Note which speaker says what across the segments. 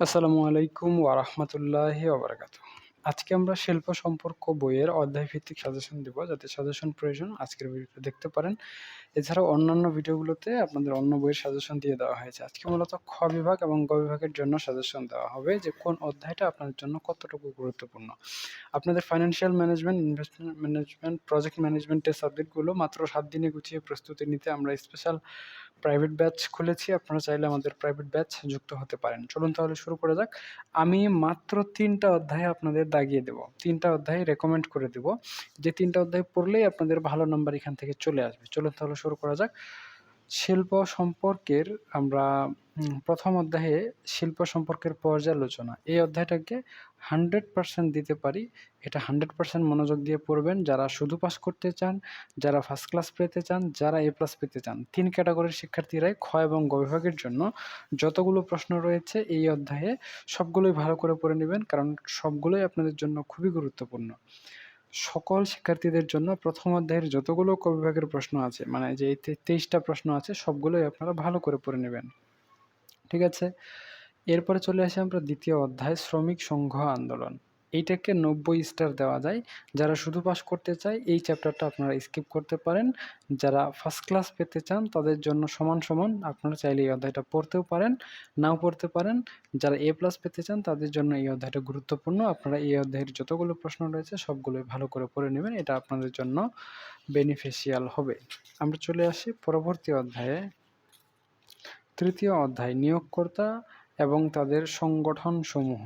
Speaker 1: আসসালামু আলাইকুম ওয়ারাহমাতুল্লাহি ওবরাকাত আজকে আমরা শিল্প সম্পর্ক বইয়ের অধ্যায় ভিত্তিক সাজেশন দেব, যাতে সাজেশন প্রয়োজন। আজকের ভিডিওতে দেখতে পারেন। এছাড়াও অন্যান্য ভিডিওগুলোতে আপনাদের অন্য বইয়ের সাজেশন দিয়ে দেওয়া হয়েছে। আজকে মূলত খ বিভাগ এবং গ বিভাগের জন্য সাজেশন দেওয়া হবে যে কোন অধ্যায়টা আপনাদের জন্য কতটুকু গুরুত্বপূর্ণ। আপনাদের financial management investment management project ম্যানেজমেন্টের সাবজেক্টগুলো মাত্র সাত দিনে গুছিয়ে প্রস্তুতি নিতে আমরা স্পেশাল প্রাইভেট ব্যাচ খুলেছি, আপনারা চাইলে আমাদের প্রাইভেট ব্যাচ যুক্ত হতে পারেন। চলুন তাহলে শুরু করা যাক। আমি মাত্র তিনটা অধ্যায় আপনাদের দাগিয়ে দেব। তিনটা অধ্যায় রেকমেন্ড করে দেব। যে তিনটা অধ্যায় পড়লেই আপনাদের ভালো নাম্বার এখান থেকে চলে আসবে। চলুন তাহলে শুরু করা যাক। শিল্প সম্পর্কের আমরা প্রথম অধ্যায়ে শিল্প সম্পর্কের পর্যালোচনা। এই অধ্যায়টাকে হান্ড্রেড পার্সেন্ট দিতে পারি। এটা হান্ড্রেড পার্সেন্ট মনোযোগ দিয়ে পড়বেন। যারা শুধু পাস করতে চান, যারা ফার্স্ট ক্লাস পেতে চান, যারা এ প্লাস পেতে চান, তিন ক্যাটাগরির শিক্ষার্থীরাই খ এবং গ বিভাগের জন্য যতগুলো প্রশ্ন রয়েছে এই অধ্যায়ে সবগুলোই ভালো করে পড়ে নেবেন, কারণ সবগুলোই আপনাদের জন্য খুবই গুরুত্বপূর্ণ। সকল শিক্ষার্থীদের জন্য প্রথম অধ্যায়ের যতগুলো কবিভাগের প্রশ্ন আছে মানে যে তেইশটা প্রশ্ন আছে, সবগুলোই আপনারা ভালো করে পড়ে নেবেন। ঠিক আছে? এরপরে চলে আসি আমরা দ্বিতীয় অধ্যায়, শ্রমিক সংঘ আন্দোলন। এইটাকে নব্বই স্টার দেওয়া যায়। যারা শুধু পাস করতে চায়, এই চ্যাপ্টারটা আপনারা স্কিপ করতে পারেন। যারা ফার্স্ট ক্লাস পেতে চান, তাদের জন্য সমান সমান আপনারা চাইলে এই অধ্যায়টা পড়তেও পারেন, নাও পড়তে পারেন। যারা এ প্লাস পেতে চান, তাদের জন্য এই অধ্যায়টা গুরুত্বপূর্ণ। আপনারা এই অধ্যায়ের যতগুলো প্রশ্ন রয়েছে, সবগুলোই ভালো করে পড়ে নেবেন। এটা আপনাদের জন্য বেনিফিশিয়াল হবে। আমরা চলে আসি পরবর্তী অধ্যায়ে। তৃতীয় অধ্যায়, নিয়োগকর্তা এবং তাদের সংগঠন সমূহ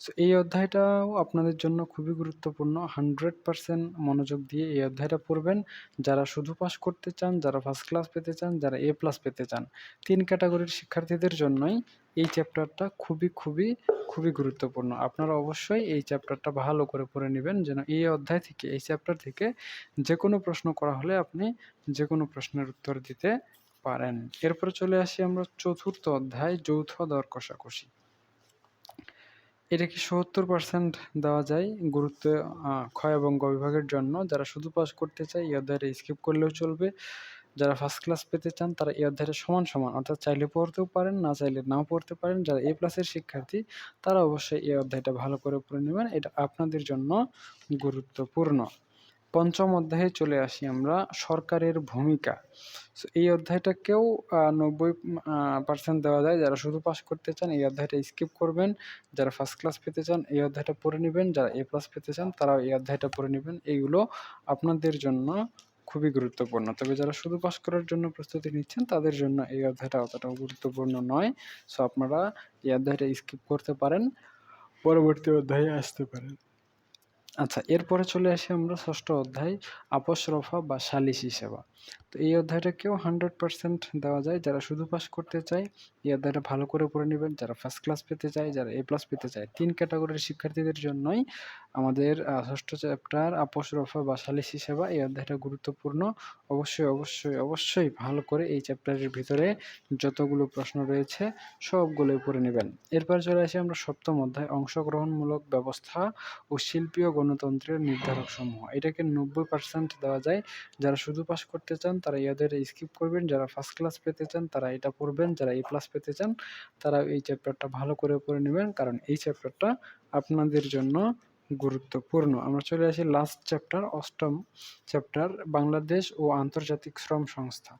Speaker 1: সো এই অধ্যায়টাও আপনাদের জন্য খুবই গুরুত্বপূর্ণ। হান্ড্রেড পারসেন্ট মনোযোগ দিয়ে এই অধ্যায়টা পড়বেন। যারা শুধু পাস করতে চান, যারা ফার্স্ট ক্লাস পেতে চান, যারা এ প্লাস পেতে চান, তিন ক্যাটাগরির শিক্ষার্থীদের জন্যই এই চ্যাপ্টারটা খুবই খুবই খুবই গুরুত্বপূর্ণ। আপনারা অবশ্যই এই চ্যাপ্টারটা ভালো করে পড়ে নেবেন যেন এই অধ্যায় থেকে, এই চ্যাপ্টার থেকে যে কোনো প্রশ্ন করা হলে আপনি যে কোনো প্রশ্নের উত্তর দিতে পারেন। এরপরে চলে আসি আমরা চতুর্থ অধ্যায়, যৌথ দর কষাকষি। এটা কি সত্তর পার্সেন্ট দেওয়া যায় গুরুত্ব ক্ষয় এবং গ বিভাগের জন্য? যারা শুধু পাস করতে চায়, এই অধ্যায়টা স্কিপ করলেও চলবে। যারা ফার্স্ট ক্লাস পেতে চান, তারা এই অধ্যায়টা সমান সমান, অর্থাৎ চাইলে পড়তেও পারেন, না চাইলে নাও পড়তে পারেন। যারা এ প্লাসের শিক্ষার্থী, তারা অবশ্যই এই অধ্যায়টা ভালো করে পড়ে নেবেন। এটা আপনাদের জন্য গুরুত্বপূর্ণ। পঞ্চম অধ্যায়ে চলে আসি আমরা, সরকারের ভূমিকা। সো এই অধ্যায়টাকেও নব্বই পার্সেন্ট দেওয়া যায়। যারা শুধু পাস করতে চান, এই অধ্যায়টা স্কিপ করবেন। যারা ফার্স্ট ক্লাস পেতে চান, এই অধ্যায়টা পড়ে নেবেন। যারা এ প্লাস পেতে চান, তারাও এই অধ্যায়টা পড়ে নেবেন। এইগুলো আপনাদের জন্য খুবই গুরুত্বপূর্ণ। তবে যারা শুধু পাস করার জন্য প্রস্তুতি নিচ্ছেন, তাদের জন্য এই অধ্যায়টা অতটাও গুরুত্বপূর্ণ নয়। সো আপনারা এই অধ্যায়টা স্কিপ করতে পারেন। পরবর্তী অধ্যায়ে আসতে পারেন। আচ্ছা এরপরে চলে আসি আমরা ষষ্ঠ অধ্যায় আপস রফা বা সালিসি সেবা। তো এই অধ্যায়টাকেও হান্ড্রেড পার্সেন্ট দেওয়া যায়। যারা শুধু পাস করতে চায়, এই অধ্যায়টা ভালো করে পড়ে নেবেন। যারা ফার্স্ট ক্লাস পেতে চায়, যারা এ প্লাস পেতে চায়, তিন ক্যাটাগরির শিক্ষার্থীদের জন্যই আমাদের ষষ্ঠ চ্যাপ্টার আপস রফা বা সালিসি সেবা এই অধ্যায়টা গুরুত্বপূর্ণ। অবশ্যই অবশ্যই অবশ্যই ভালো করে এই চ্যাপ্টারের ভিতরে যতগুলো প্রশ্ন রয়েছে, সবগুলোই পড়ে নেবেন। এরপর চলে আসি আমরা সপ্তম অধ্যায়, অংশগ্রহণমূলক ব্যবস্থা ও শিল্পীয় গণতন্ত্রের নির্ধারক সমূহ। এটাকে নব্বই পার্সেন্ট দেওয়া যায়। যারা শুধু পাস করতে চান, তারা ইয়াদের স্কিপ করবেন। যারা ফার্স্ট ক্লাস পেতে চান, তারা এটা পড়বেন। যারা এ প্লাস পেতে চান তারা এই চ্যাপ্টারটা ভালো করে পড়ে নেবেন। কারণ এই চ্যাপ্টারটা আপনাদের জন্য গুরুত্বপূর্ণ। আমরা চলে আসি লাস্ট চ্যাপ্টার অষ্টম চ্যাপ্টার বাংলাদেশ ও আন্তর্জাতিক শ্রম সংস্থা।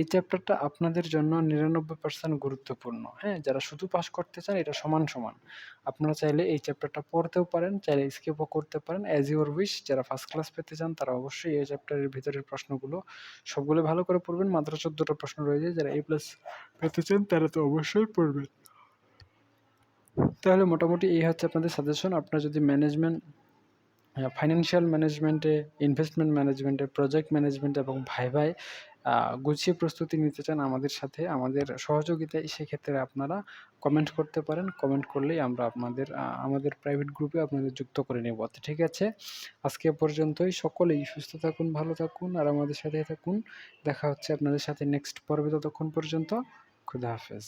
Speaker 1: এই চ্যাপ্টারটা আপনাদের জন্য নিরানব্বই পার্সেন্ট গুরুত্বপূর্ণ। হ্যাঁ যারা শুধু পাস করতে চান, এটা সমান সমান। আপনারা চাইলে এই চ্যাপ্টারটা পড়তেও পারেন, চাইলে স্কিপও করতে পারেন। অ্যাজ ইউর উইশ যারা ফার্স্ট ক্লাস পেতে চান, তারা অবশ্যই এই চ্যাপ্টারের ভিতরের প্রশ্নগুলো সবগুলো ভালো করে পড়বেন। মাত্র চোদ্দোটা প্রশ্ন রয়েছে, যারা এ প্লাস পেতে চান, তারা তো অবশ্যই পড়বেন। তাহলে মোটামুটি এই হচ্ছে আপনাদের সাজেশন আপনার যদি ম্যানেজমেন্ট ফাইন্যান্সিয়াল ম্যানেজমেন্টে ইনভেস্টমেন্ট ম্যানেজমেন্টে প্রজেক্ট ম্যানেজমেন্ট এবং ভাই ভাই গুছিয়ে প্রস্তুতি নিতে চান আমাদের সাথে, আমাদের সহযোগিতায়, সেক্ষেত্রে আপনারা কমেন্ট করতে পারেন। কমেন্ট করলেই আমরা আপনাদের আমাদের প্রাইভেট গ্রুপে আপনাদের যুক্ত করে নেব। ঠিক আছে? আজকে পর্যন্তই। সকলেই সুস্থ থাকুন, ভালো থাকুন, আর আমাদের সাথে থাকুন। দেখা হচ্ছে আপনাদের সাথে নেক্সট পর্বে ততক্ষণ পর্যন্ত। খুদা হাফেজ।